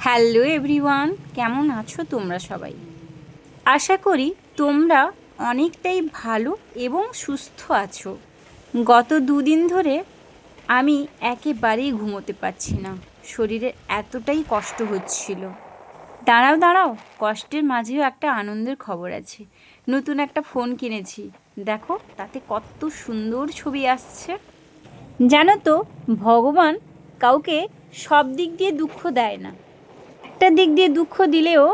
Hello everyone, কেমন আছো তোমরা সবাই? আশা করি তোমরা অনেকটাই ভালো এবং সুস্থ আছো। গত দুদিন ধরে আমি একেবারেই ঘুমোতে পারছি না। শরীরে এতটাই কষ্ট হচ্ছিল। দাঁড়াও দাঁড়াও, কষ্টের মাঝেও একটা আনন্দের খবর আছে। নতুন একটা ফোন কিনেছি। দেখো, তাতে কত সুন্দর ছবি আসছে। জানো তো, ভগবান কাউকে সব দিক দিয়ে দুঃখ দেয় না। একটা দিক দিয়ে দুঃখ দিলেও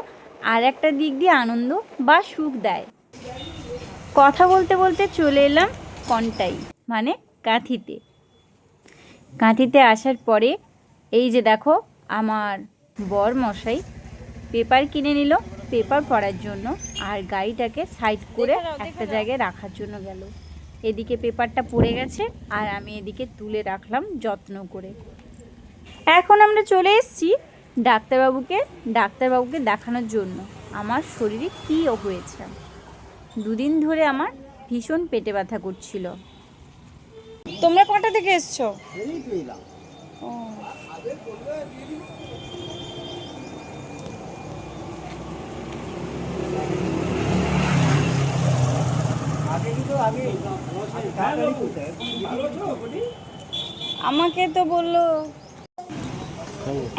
আর একটা দিক দিয়ে আনন্দ বা সুখ দেয়। কথা বলতে বলতে চলে এলাম কন্টাই মানে কাঁথিতে। কাঁথিতে আসার পরে এই যে দেখো আমার বর মশাই পেপার কিনে নিল পেপার পড়ার জন্য আর গাড়িটাকে সাইড করে একটা জায়গায় রাখার জন্য গেল। এদিকে পেপারটা পড়ে গেছে আর আমি এদিকে তুলে রাখলাম যত্ন করে। এখন আমরা চলে এসেছি ডাক্তারবাবুকে ডাক্তারবাবুকে দেখানোর জন্য। আমার শরীরে কী হয়েছে? দুদিন ধরে আমার ভীষণ পেটে ব্যথা করছিল। তোমরা কটা থেকে এসছো? আমাকে তো বলল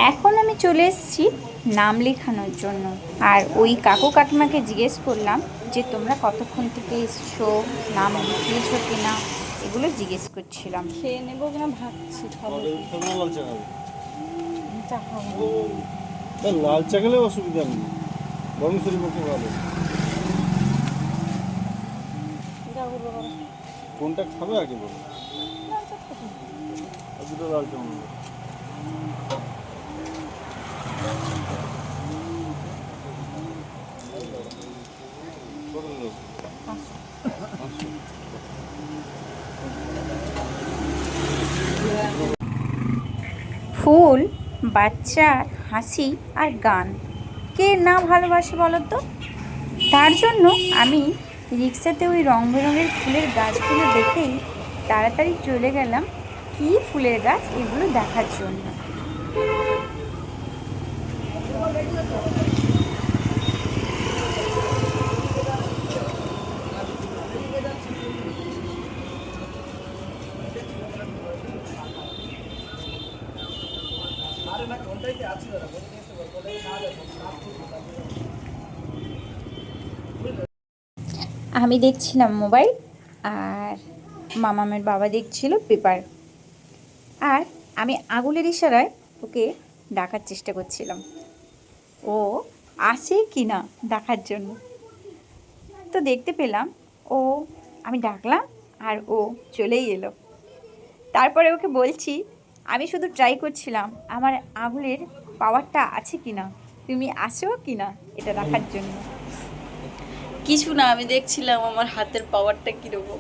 এখন আমি চলে এসেছি নাম লেখানোর জন্য। আর ওই কাকু কাকিমাকে জিজ্ঞেস করলাম যে তোমরা কতক্ষণ থেকে এসছো? নাম লিখিয়েছো কি না এগুলো জিজ্ঞেস করছিলাম। খেয়ে নেব কিনা ভাবছি খাব লাল চা খাবে। চা খাব। লাল চা খেলে অসুবিধা নেই। গরম শরীর পক্ষে ভালো কোনটা খাবে আগে বলো। আর দুটো লাল চা মনে করো। কত দেবো? পাঁচশো। ফুল বাচ্চার হাসি আর গান। কে না ভালোবাসে বলো তো তার জন্য আমি রিক্সাতে ওই রং বেরঙের ফুলের গাছগুলো দেখেই তাড়াতাড়ি চলে গেলাম কী ফুলের গাছ এগুলো দেখার জন্য। আমি দেখছিলাম মোবাইল আর মামামের বাবা দেখছিল পেপার। আর আমি আগুলের ইশারায় ওকে ডাকার চেষ্টা করছিলাম। ও আসে কি না দেখার জন্য। তো দেখতে পেলাম ও আমি ডাকলাম আর ও চলেই এলো। তারপরে ওকে বলছি আমি শুধু ট্রাই করছিলাম আমার আঙুলের পাওয়ারটা আছে কি না? তুমি আসো কি না এটা রাখার জন্য? কিছু না আমি দেখছিলাম আমার হাতের পাওয়ারটা কীরকম।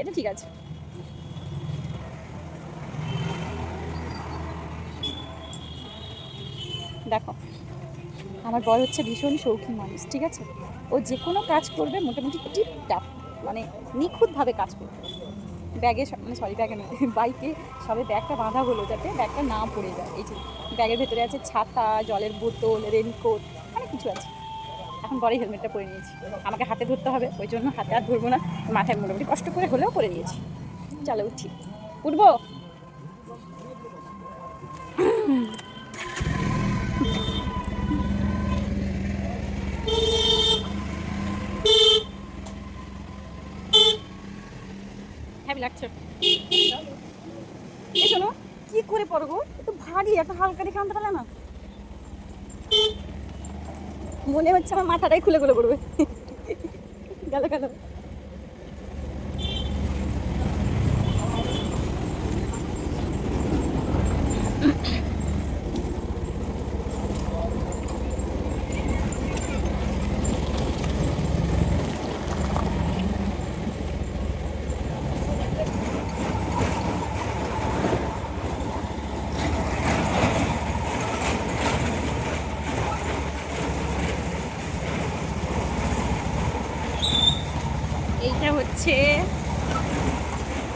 এটা ঠিক আছে। দেখো, আমার বর হচ্ছে ভীষণ শৌখিন মানুষ, ঠিক আছে? ও যে কোনো কাজ করবে, মোটামুটি টিপটাপ মানে নিখুঁতভাবে কাজ করবে। ব্যাগে মানে সরি ব্যাগে নেই বাইকে সবে ব্যাগটা বাঁধা হলো যাতে ব্যাগটা না পড়ে যায়। এই যে, ব্যাগের ভেতরে আছে ছাতা, জলের বোতল রেনকোট অনেক কিছু আছে। এখন পরে হেলমেটটা পরে নিয়েছি। আমাকে হাতে ধরতে হবে, ওই জন্য হাতে আর ধরবো না। মাথায় মোটামুটি কষ্ট করে হলেও পরে নিয়েছি। চলো উঠি উঠবো? কি করে পড়ব একটু ভারী একটা হালকা রেখে আনতে পারলে না। মনে হচ্ছে আমার মাথাটাই খুলে খুলে পড়বে। গেল গেল এইটা হচ্ছে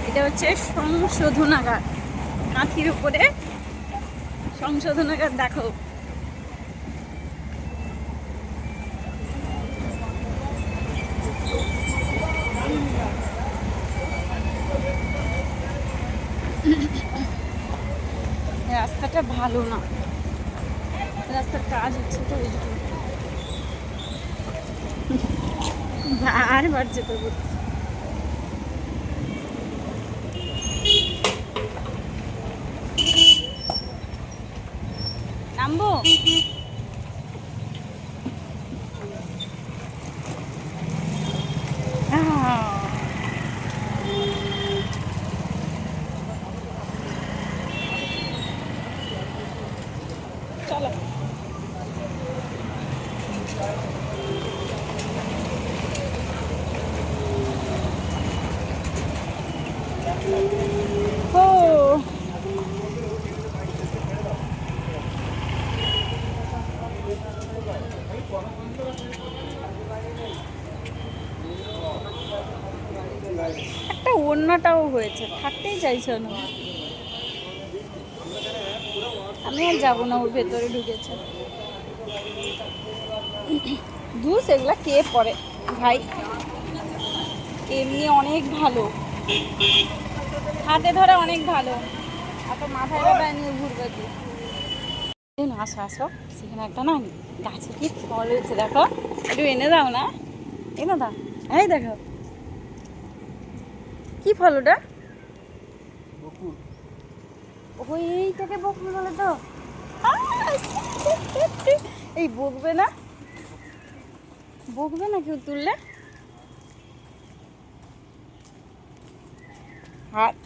এটা হচ্ছে সংশোধনাগার। কাঁথির উপরে সংশোধনাগার দেখো। রাস্তাটা ভালো না। রাস্তার কাজ হচ্ছে তো ওই জন্য। বারবার যেতে হচ্ছে নামবো। চলো ও একটা ওড়নাটাও হয়েছে, থাকতেই চাইছে না। আমি আর যাব না, ওর ভেতরে ঢুকেছে। দুস এগুলা কে পরে? ভাই এমনি অনেক ভালো। হাতে ধরে অনেক ভালো। এত মাথায় ব্যথা নিয়ে ঘুরবে কি? আসো আসো। সেখানে একটা না গাছে কি ফল হয়েছে, দেখো। একটু এনে দাও না। এনে দাও। এই দেখো। কি ফল ওটা? বকুল। ওই এইটাকে বকবে বলে তো। এই বকবে না? বকবে না কেউ তুললে? হাত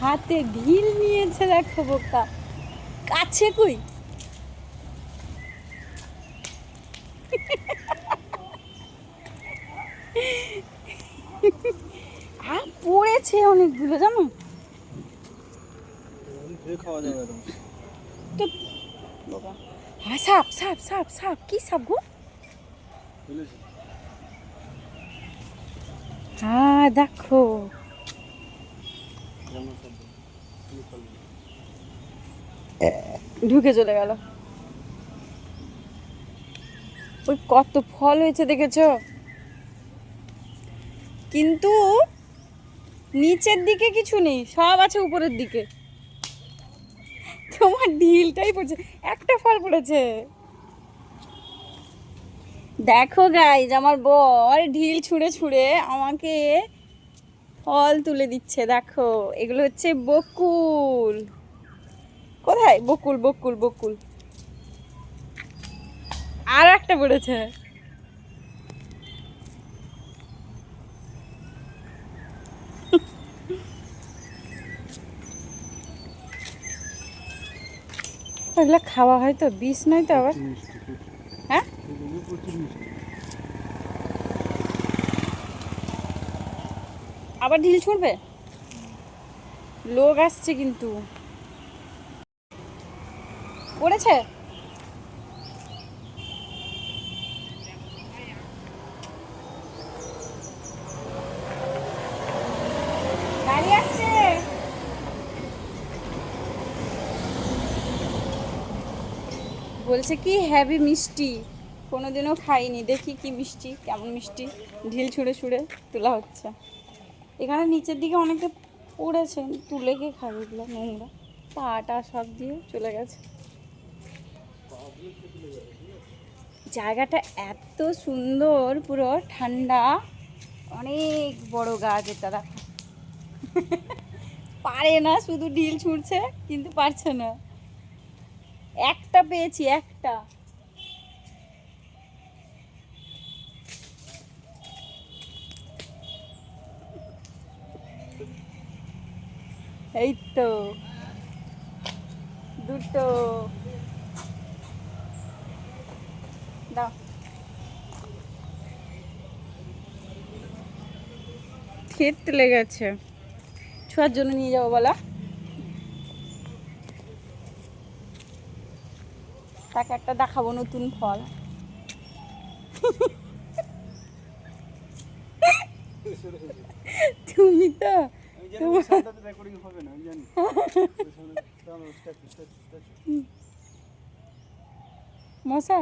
হাতে ঢিল নিয়েছে দেখো বোকা কাছে কই? আর পড়েছে অনেকগুলো জানো? তো বাবা। হ্যাঁ সাপ সাপ সাপ সাপ। কি সাপ গো? হ্যাঁ দেখো। ঢুকে চলে গেল। ওই কত ফল হয়েছে দেখেছ? কিন্তু নিচের দিকে কিছু নেই, সব আছে উপরের দিকে। তোমার ঢিলটাই পড়ছে, একটা ফল পড়েছে। দেখো গাইজ আমার বর ঢিল ছুঁড়ে ছুঁড়ে আমাকে ফল তুলে দিচ্ছে, দেখো। এগুলো হচ্ছে বকুল। কোথায়? বকুল বকুল বকুল। আর একটা পড়েছে। এগুলো খাওয়া হয় তো, বিষ নয় তো আবার? হ্যাঁ? আবার ঢিল ছুঁড়বে? লোক আসছে কিন্তু। পড়েছে গাড়ি আসছে বলছে কি হ্যাভি মিষ্টি। কোনোদিনও খাইনি। দেখি কি মিষ্টি, কেমন মিষ্টি। ঢিল ছুঁড়ে ছুঁড়ে তোলা হচ্ছে। এখানে নিচের দিকে অনেকে পড়েছে তুলে কে খাবে এগুলো নোংরা। পাটা সব দিয়ে চলে গেছে। জায়গাটা এত সুন্দর, পুরো ঠান্ডা। অনেক বড় গাছ এটা দেখো। পারে না, শুধু ঢিল ছুঁড়ছে, কিন্তু পারছে না। একটা পেয়েছি একটা। এই তো দুটো। দাও। খেতে লেগেছে ছোঁয়ার জন্য নিয়ে যাব বলা। তাকে একটা দেখাবো নতুন ফল। তুমি তো মশা?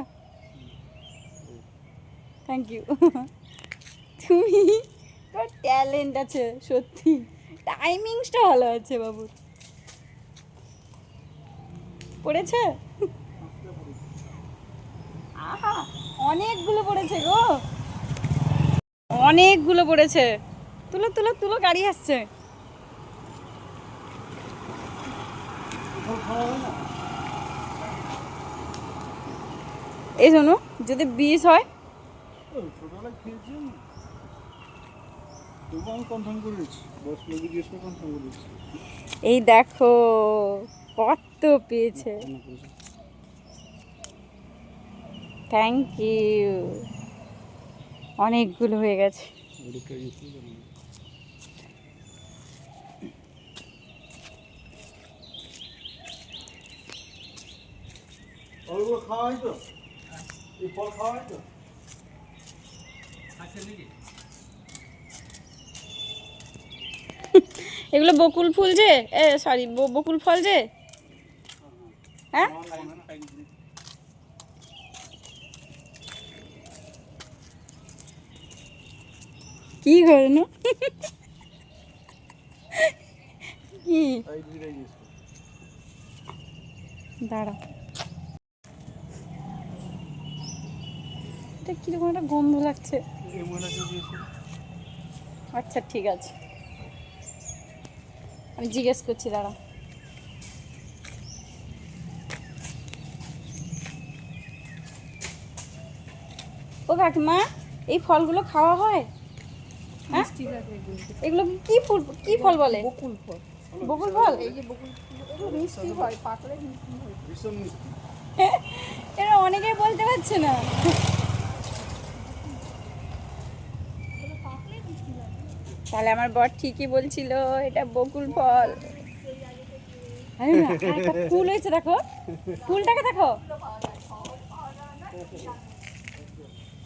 থ্যাংক ইউ তুমি তোর ট্যালেন্ট আছে সত্যি। টাইমিংসটা ভালো আছে বাবু। পড়েছে? অনেকগুলো পড়েছে গো। অনেকগুলো পড়েছে। তুলো তুলো তুলো গাড়ি আসছে। এই শোনো যদি বিষ হয়। এই দেখো কত পেয়েছে। থ্যাংক ইউ অনেকগুলো হয়ে গেছে। এগুলো বকুল ফুল যে? এ সরি বকুল ফল যে? হ্যাঁ? কি কি তাই দিদিরাই গেছে দাঁড়া। এটা কীরকম একটা গন্ধ লাগছে। আচ্ছা ঠিক আছে। আমি জিজ্ঞেস করছি, দাঁড়া। ও কাকিমা, এই ফলগুলো খাওয়া হয়? হ্যাঁ? এগুলো কি ফুল কি ফল বলে? বকুল ফল। বকুল ফল? ভীষণ মিষ্টি। এরা অনেকেই বলতে পারছে না। তাহলে আমার বর ঠিকই বলছিল এটা বকুল ফল। আরে না, একটা ফুল হয়েছে দেখো। ফুলটাকে দেখো।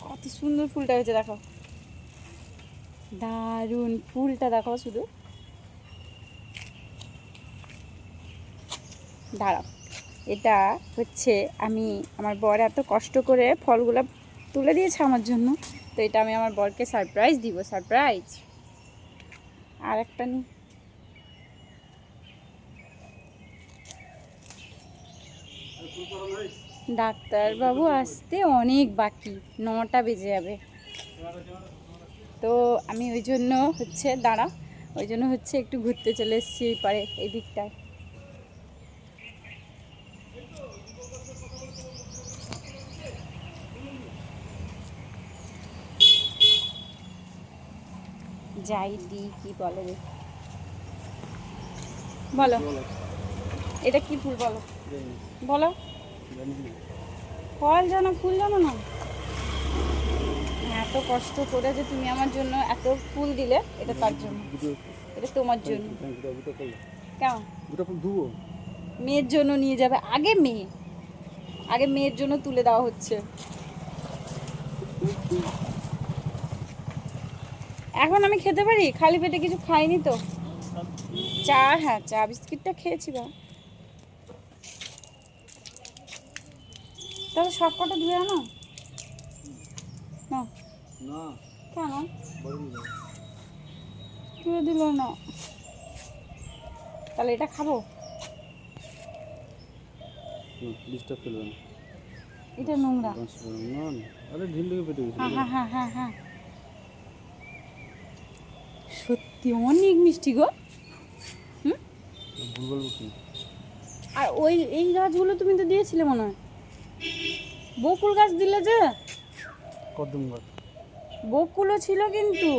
কত সুন্দর ফুলটা হয়েছে দেখো। দারুণ ফুলটা দেখো শুধু। দাঁড়াও, এটা হচ্ছে আমি, আমার বর এত কষ্ট করে ফলগুলো তুলে দিয়েছে আমার জন্য, তো এটা আমি আমার বরকে সারপ্রাইজ দিব সারপ্রাইজ আর একটা নি। ডাক্তারবাবু আসতে অনেক বাকি, নটা বেজে যাবে। তো আমি ওই জন্য হচ্ছে দাঁড়া ওই জন্য হচ্ছে একটু ঘুরতে চলে এসেছি এই পারে এই দিকটায়। যাই দি কি বলে বলো এটা কি ফুল বলো? বলো। ফল জানো ফুল জানো না। এত কষ্ট করে যে তুমি আমার জন্য এত ফুল দিলে এটা তার জন্য। এটা তোমার জন্য। কেমন? দুটো ফুল ধুবো? মেয়ের জন্য নিয়ে যাবে। আগে মেয়ে। আগে মেয়ের জন্য তুলে দেওয়া হচ্ছে। এখন আমি খেতে পারি? খালি পেটে কিছু খাইনি তো? চা হ্যাঁ চা বিস্কিটটা খেয়েছি বা তবে সব কটা ধুয়ে আনো। না। কেন? দিল না। তাহলে এটা খাব? ডিস্টার্ব না। এটা নোংরা। বাঁশ করো। না না। আরে ঢিল লেগে পেটে গেছে হ্যাঁ হ্যাঁ হ্যাঁ হ্যাঁ হ্যাঁ। সত্যি অনেক মিষ্টি গো। ভুল কি আর ওই এই গাছগুলো তুমি তো দিয়েছিলে মনে হয়। বকুল গাছ দিলে যে? কদম গাছ। বকুলও ছিল কিন্তু।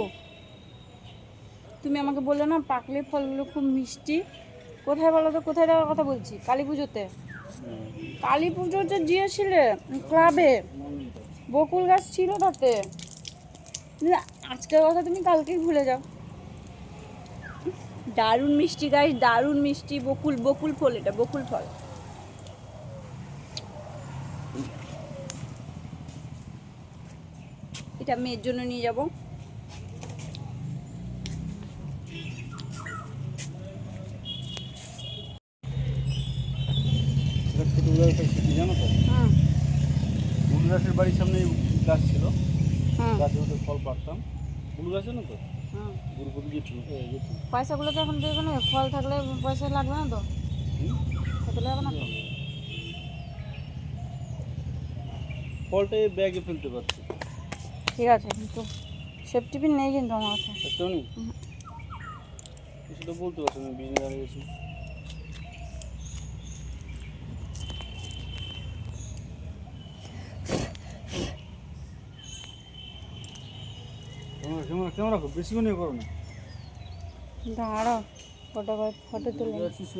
তুমি আমাকে বললে না, পাকলে ফলগুলো খুব মিষ্টি। কোথায় বলো তো, কোথায় দেওয়ার কথা বলছি? কালী পুজোতে। কালী পুজোতে দিয়েছিলে ক্লাবে বকুল গাছ ছিল তাতে। আজকের কথা তুমি কালকেই ভুলে যাও। দারুণ মিষ্টি গাছ দারুণ মিষ্টি, বকুল বকুল ফল এটা, বকুল ফল। এটা মেয়ের জন্য নিয়ে যাব। জানো তো? গাছের বাড়ির সামনে গাছ ছিল। ফল গাছ জানো তো? পয়সাগুলো এখন দেবে না ফল থাকলে পয়সা লাগবে না তো? লাগবে না ফলটা ব্যাগে ফেলতে পারছি। ঠিক আছে কিন্তু সেফটি পিন নেই কিন্তু আমার কাছে। একটাও নেই বলতে পারছি বিজনেস ক্যামেরা ক্যামেরা ক্যামেরা খুব বেশি মনে করো না। দাঁড়াও ফটো ফটো তুলে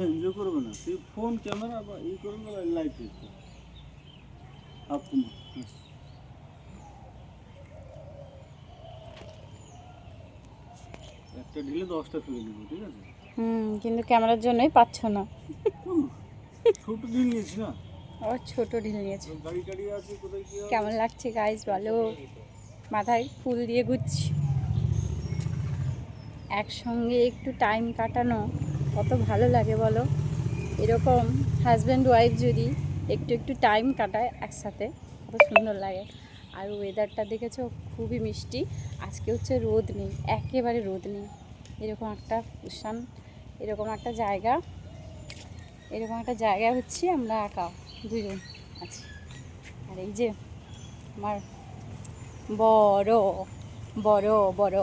এনজয় করবে না। ফোন ক্যামেরা বা ই করবে না লাইট দেখবে আপ ব্যাস। ঢিলে দশটা ফেলে দিব ঠিক আছে? হুম কিন্তু ক্যামেরার জন্যই পাচ্ছ না। ছোট ঢিল নিয়েছি না? আবার ছোট ঢিল নিয়েছে। গাড়ি টাড়ি আছে কোথায় কি কেমন লাগছে গাইজ বলো? মাথায় ফুল দিয়ে ঘুরছি। একসঙ্গে একটু টাইম কাটানো কত ভালো লাগে বলো? এরকম হাজব্যান্ড ওয়াইফ যদি একটু একটু টাইম কাটায় একসাথে কত সুন্দর লাগে। আর ওয়েদারটা দেখেছ? খুবই মিষ্টি। আজকে হচ্ছে রোদ নেই একেবারে রোদ নেই। এরকম একটা কুশান এরকম একটা জায়গা, এরকম একটা জায়গা হচ্ছে আমরা একা, দুজন আছি। আর এই যে আমার বড় বড় বড়